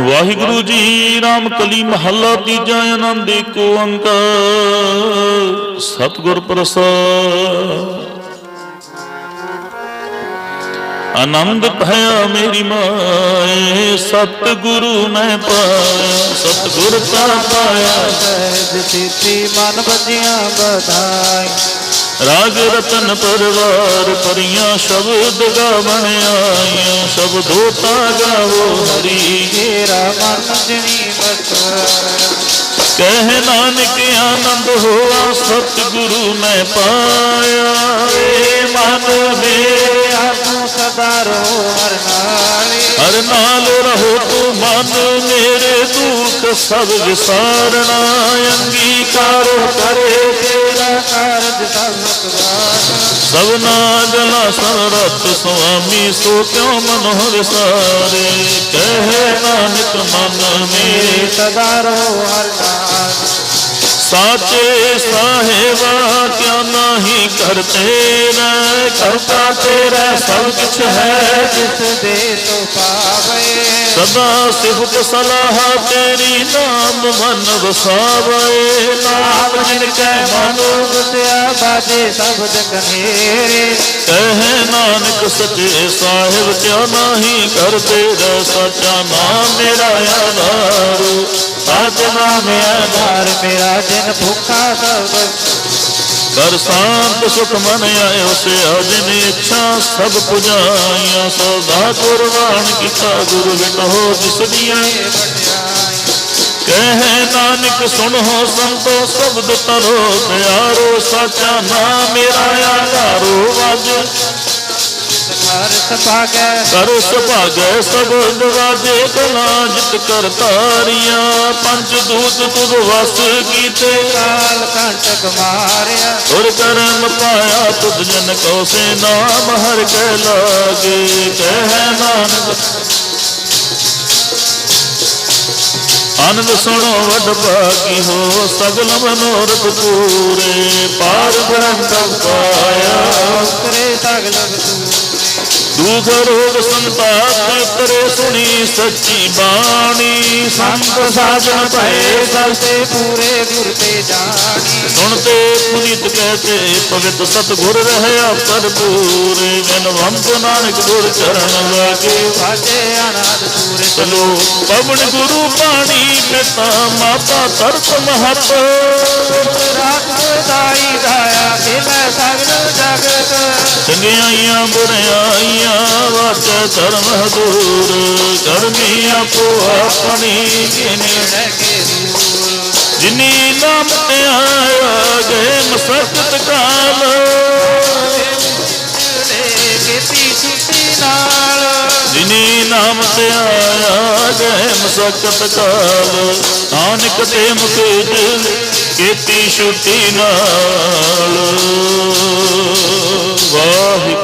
ਵਾਹਿਗੁਰੂ ਜੀ ਰਾਮ ਕਲੀ ਮਹੱਲਾ ਤੀਜਾ ਆਨੰਦ ਏਕੋ ਓੰਕਾਰ ਸਤਿਗੁਰ ਪ੍ਰਸਾਦ। ਆਨੰਦ ਭਇਆ ਮੇਰੀ ਮਾਏ, ਸਤਿਗੁਰੂ ਮੈਂ ਪਾਇਆ, ਸਤਿਗੁਰ ਤਾ ਪਾਇਆ। ਸਹਿਜ ਸਿੱਧੀ ਮਨ ਬਜੀਆਂ ਬਧਾਈ। ਰਾਗ ਰਤਨ ਪਰਵਾਰ ਪਰੀਆਂ ਸ਼ਬਦ ਗਾਵਣ ਆਈਆਂ ਸ਼ਬਦੋ ਤਾ ਗਾਵੋ ਹਰੀ। ਤੇਰਾ ਮਨ ਜਣੀ ਬਟਵਾਇਆ ਕਹਿ ਨਾਨਕ ਆਨੰਦ ਹੋਆ ਸਤਿਗੁਰੂ ਮੈਂ ਪਾਇਆ। ਏ ਮਨ ਮੇਰੇ ਆਪੂ ਸਦਾ ਰੋ ਹਰ ਨਾਲੇ। ਹਰ ਨਾਲ ਰਹੋ ਤੂੰ ਮਨ ਮੇਰੇ ਦੁੱਖ ਸਭ ਵਿਸਾਰਣਾ। ਅੰਗੀਕਾਰ ਕਰੇ ਸਭ ਮੁਕਵਾਨਾ ਸਭਨਾ ਜਲਾ ਸਰਤ ਸੁਆਮੀ, ਸੋ ਕਿਉ ਮਨੋ ਵਿਸਾਰੇ ਕਹਿ ਨਾਨਕ ਮਨ ਮੇਰੇ। ਸਦਾ ਰੋ ਹਰ ਨਾਲੇ ਸਾਚੇ ਸਾਹਿਬਾ ਕਿਆ ਨਹੀਂ ਕਰਤੇ ਰਹਿ? ਕਰਤਾ ਤੇਰਾ ਸਭ ਕੁਛ ਹੈ ਜਿਸ ਦੇ ਤੋ ਪਾਵੇ। ਸਦਾ ਸਿਫਤ ਸਲਾਹ ਤੇਰੀ ਨਾ ਨਾਮ ਮਨ ਵਸਾਵੇ ਨਾਮ ਜਿਨ ਕੈ ਮਨ ਬਤਿਆ ਬਾਜੇ ਸਬਦ ਕਨੇਰੇ ਕਹਿ ਨਾਨਕ ਸੱਚੇ ਸਾਹਿਬ ਕਿਆ ਨਹੀਂ ਕਰਤੇ ਰਹਿ ਸੱਚਾ ਨਾਮ ਮੇਰਾ ਆਧਾਰ ਸਤ ਨਾਮ ਆਧਾਰ ਮੇਰਾ ਜਿਨ ਭੁੱਖਾ ਸਭ ਕਰ ਸ਼ਾਂਤ ਸੁਖ ਮਨ ਆਇਓ ਸੇ ਅਜਨ ਇੱਛਾ ਸਭ ਪੁਜਾਈਆਂ ਸਦਾ ਕੁਰਬਾਨ ਕੀਤਾ ਗੁਰੂ ਵਿਟੋ ਜਿਸ ਦੀਆਂ ਕਹਿ ਨਾਨਕ ਸੁਣੋ ਸੰਤੋ ਸ਼ਬਦ ਤਰੋ ਪਿਆਰੋ ਸਾਚਾ ਨਾਮ ਮੇਰਾ ਆਧਾਰੋ ਵਜ। ਹਰ ਸਭਾਗੈ। ਕਰੋ ਸੁਭਾਗੈ ਸਬਦ ਵਾਜੇ ਕਲਾ ਜਿਤ ਕਰਤਾਰੀਆਂ ਪੰਜ ਦੂਤ ਤੁਧ ਵਸ ਕੀਤੇ। ਕਾਲ ਕੰਟਕ ਮਾਰਿਆ ਤੁਰ ਕਰਮ ਪਾਇਆ ਤੁਧ ਜਨ ਕੋ ਸੇ ਨਾਮ ਹਰ ਕੈ ਲਾਗੇ। ਕਹਿ ਨਾਨਕ ਆਨੰਦ ਸੁਣੋ ਵਡ ਭਾਗੀ ਹੋ ਸਗਲ ਮਨੋਰਥ ਪੂਰੇ। ਪਾਰ ਬ੍ਰਹਮ ਤਪ ਪਾਇਆ। ਕਰੇ ਸਗਲ ਦੁਖ ਰੋਗ ਸੰਤਾਪ ਤਰੇ ਸੁਣੀ ਸੱਚੀ ਬਾਣੀ। ਸੰਤ ਸਾਜਣ ਭਏ ਸਲਤੇ ਪੂਰੇ ਗੁਰ ਤੇ ਜਾਣੀ। ਸੁਣਤੇ ਪੁਨੀਤ ਕਹਤੇ ਪਵਿੱਤ ਸਤਿਗੁਰ ਰਹਿਆ ਪਰਪੂਰੇ ਜਨ ਵੰਤ ਨਾਨਕ ਗੁਰ ਚਰਨ ਲਾਗੇ ਵਾਜੇ ਅਨਾਦ ਪੂਰੇ ਚਲੋ ਪਵਨ ਗੁਰੂ ਪਾਣੀ ਪਿਤਾ ਮਾਤਾ ਤਰਤ ਮਹਤ। ਰਾਤ ਦਾਈ ਦਾਇਆ ਖੇਲੇ ਸਗਲ ਜਗਤ। ਚੰਗਿਆਈਆਂ ਬੁਰਿਆਈਆਂ ਵਾਚ ਧਰਮ ਹਦੂਰ ਕਰਮੀ ਆਪੋ ਆਪਣੀ ਕਿਨੇ ਨੇੜੇ ਕੇ ਦੂਰ ਜਿਨੀ ਨਾਮ ਤੇ ਆਇਆ ਗਏ ਮਸਕਤ ਕਾਲ। ਨੇ ਜਿਨੀ ਨਾਮ ਤੇ ਆਇਆ ਗਏ ਮਸਕਤ ਕਾਲ। ਨਾਨਕ ਤੇ ਮੁਕਤ ਕੀਤੀ ਛੁੱਟੀ ਨਾਲ। ਵਾਹਿਗੁਰੂ।